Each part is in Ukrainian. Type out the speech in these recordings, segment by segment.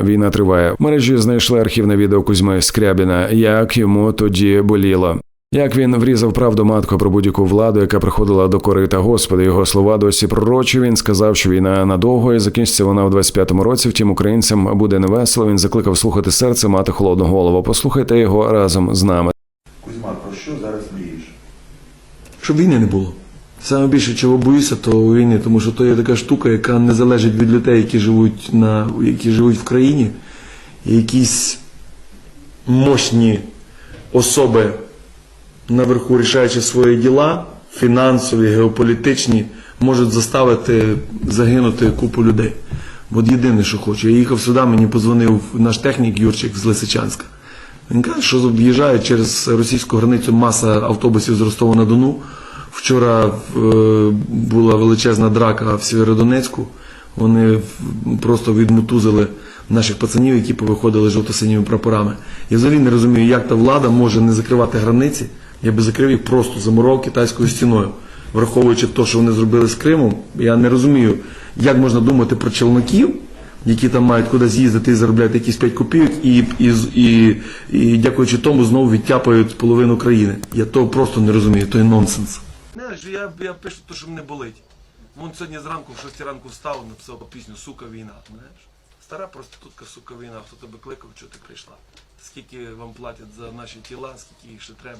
Війна триває. В мережі знайшли архівне відео Кузьми Скрябіна, як йому тоді боліло. Як він врізав правду матку про будь-яку владу, яка приходила до корита Господи, його слова досі пророчі. Він сказав, що війна надовго і закінчиться вона в 25-му році. Втім, українцям буде невесело. Він закликав слухати серце, мати холодну голову. Послухайте його разом з нами. Кузьма, про що зараз мрієш? Щоб війни не було. Саме більше чого боюся, то війни, тому що то є така штука, яка не залежить від людей, які живуть на які живуть в країні, якісь мощні особи наверху, рішаючи свої діла, фінансові, геополітичні, можуть заставити загинути купу людей. От єдине, що хочу. Я їхав сюди, мені подзвонив наш технік Юрчик з Лисичанська. Він каже, що в'їжджає через російську границю маса автобусів з Ростова на Дону. Вчора е, була величезна драка в Сєвєродонецьку. Вони просто відмутузили наших пацанів, які повиходили жовто-синіми прапорами. Я взагалі не розумію, як та влада може не закривати границі. Я би закрив їх просто замуров китайською стіною. Враховуючи те, що вони зробили з Кримом, я не розумію, як можна думати про челноків, які там мають кудись їздити і заробляти якісь 5 копійок, і, і, і, і дякуючи тому знову відтяпають половину країни. Я того просто не розумію, то є нонсенс. Знаєш, я, я пишу те, що мене болить. Вон сьогодні зранку, в 6 ранку встав, написав пісню Сука війна. Знаєш? Стара проститутка, сука війна, хто тебе кликав, чого ти прийшла? Скільки вам платять за наші тіла, скільки їх ще треба?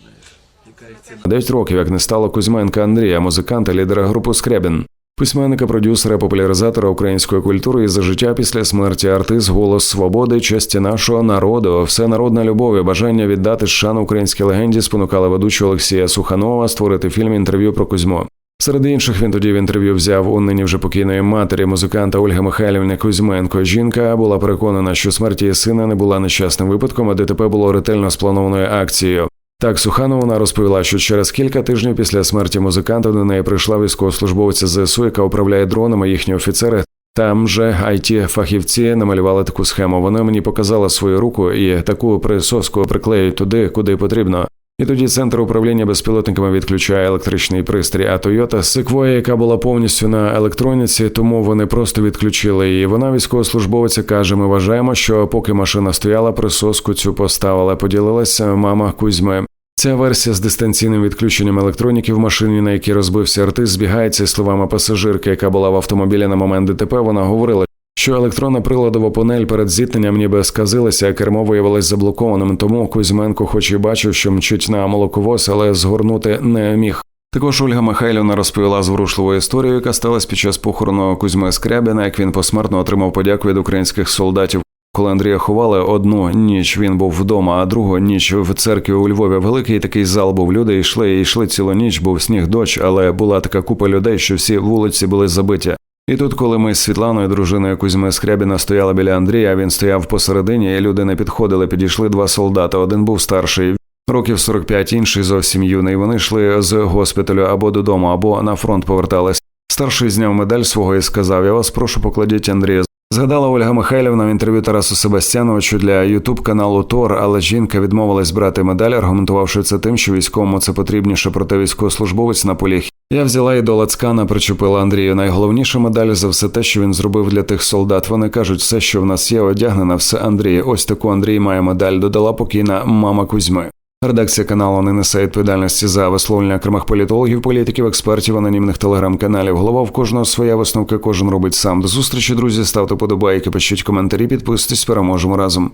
Знаєш, яка їх ціна? Дев'ять років, як не стало Кузьменка Андрія, музиканта, лідера групи Скрябін. Письменника, продюсера, популяризатора української культури і за життя після смерті артист, голос свободи, честі нашого народу, всенародна любов і бажання віддати шану українській легенді спонукали ведучого Олексія Суханова створити фільм інтерв'ю про Кузьмо. Серед інших він тоді в інтерв'ю взяв у нині вже покійної матері музиканта Ольги Михайлівни Кузьменко. Жінка була переконана, що смерть її сина не була нещасним випадком, а ДТП було ретельно спланованою акцією. Так, Суханова вона розповіла, що через кілька тижнів після смерті музиканта до неї прийшла військовослужбовиця ЗСУ, яка управляє дронами, їхні офіцери. Там же it фахівці намалювали таку схему. Вона мені показала свою руку і таку присоску приклеюють туди, куди потрібно. І тоді центр управління безпілотниками відключає електричний пристрій, а Toyota Sequoia, яка була повністю на електроніці, тому вони просто відключили її. Вона військовослужбовиця каже: ми вважаємо, що поки машина стояла, присоску цю поставила. Поділилася мама Кузьми. Ця версія з дистанційним відключенням електроніки в машині, на якій розбився артист, збігається словами пасажирки, яка була в автомобілі на момент ДТП. Вона говорила, що електронна приладова панель перед зіткненням ніби сказилася, а кермо виявилось заблокованим. Тому Кузьменко, хоч і бачив, що мчить на молоковоз, але згорнути не міг. Також Ольга Михайлівна розповіла зворушливу історію, яка сталася під час похорону Кузьми Скрябіна, як він посмертно отримав подяку від українських солдатів. Коли Андрія ховали одну ніч він був вдома, а другу ніч в церкві у Львові. Великий такий зал був. Люди йшли і йшли цілу ніч, був сніг дощ, але була така купа людей, що всі вулиці були забиті. І тут, коли ми з Світланою, дружиною Кузьми Скрябіна, стояли біля Андрія, він стояв посередині, і люди не підходили. Підійшли два солдати. Один був старший, років 45, інший зовсім юний. Вони йшли з госпіталю або додому, або на фронт повертались. Старший зняв медаль свого і сказав: Я вас прошу, покладіть Андрія. Згадала Ольга Михайлівна в інтерв'ю Тарасу Себастьяновичу для Ютуб каналу Тор, але жінка відмовилась брати медаль, аргументувавши це тим, що військовому це потрібніше, проте військовослужбовець на полі. Я взяла і до Лацкана причепила Андрію. Найголовніша медаль за все те, що він зробив для тих солдат. Вони кажуть, все, що в нас є, одягнена, все Андрій. Ось таку Андрій має медаль. Додала покійна мама Кузьми. Редакція каналу не несе відповідальності за висловлення окремих політологів, політиків, експертів, анонімних телеграм-каналів. Голова в кожного своя висновка, кожен робить сам. До зустрічі, друзі. Ставте подобайки, пишіть коментарі, підписуйтесь, переможемо разом.